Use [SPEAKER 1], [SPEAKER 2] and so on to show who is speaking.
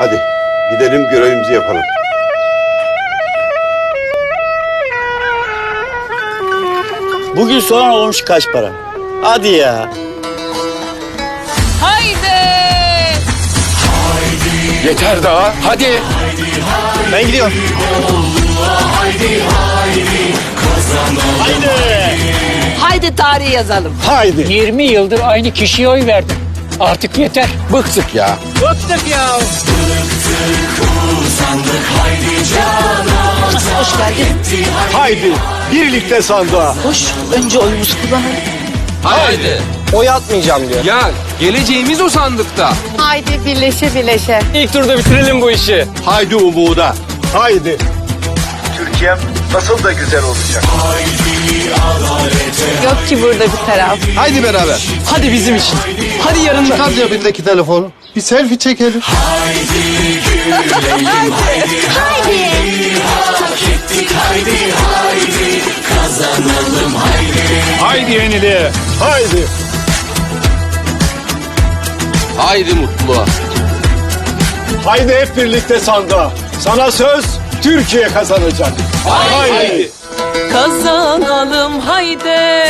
[SPEAKER 1] Hadi gidelim görevimizi yapalım.
[SPEAKER 2] Bugün soğan olmuş kaç para? Hadi ya.
[SPEAKER 3] Haydi.
[SPEAKER 4] Yeter daha. Hadi.
[SPEAKER 2] Ben gidiyorum. Haydi.
[SPEAKER 3] Haydi tarih yazalım.
[SPEAKER 2] Haydi.
[SPEAKER 5] 20 yıldır aynı kişiye oy verdim. Artık yeter.
[SPEAKER 4] Bıktık ya.
[SPEAKER 5] Bıktık ya.
[SPEAKER 3] Hoş geldin.
[SPEAKER 2] Haydi. Birlikte sandığa.
[SPEAKER 3] Hoş. Önce oyumuzu kullanalım.
[SPEAKER 4] Haydi.
[SPEAKER 2] Oy atmayacağım diyor.
[SPEAKER 4] Ya geleceğimiz o sandıkta.
[SPEAKER 6] Haydi birleşe birleşe.
[SPEAKER 4] İlk turda bitirelim bu işi.
[SPEAKER 1] Haydi umuda.
[SPEAKER 2] Haydi.
[SPEAKER 7] Türkiye'm nasıl da güzel olacak.
[SPEAKER 6] Yok ki burada bir taraf.
[SPEAKER 2] Haydi beraber.
[SPEAKER 4] Hadi bizim için. Hadi yarın da.
[SPEAKER 2] Çıkar cebindeki telefonu. Bir selfie çekelim.
[SPEAKER 5] Haydi yeniliğe.
[SPEAKER 2] Haydi.
[SPEAKER 4] Haydi mutluluğa.
[SPEAKER 2] Haydi hep birlikte sandığa. Sana söz Türkiye kazanacak. Haydi.
[SPEAKER 3] Kazanalım haydi.
[SPEAKER 8] Türkiye haydi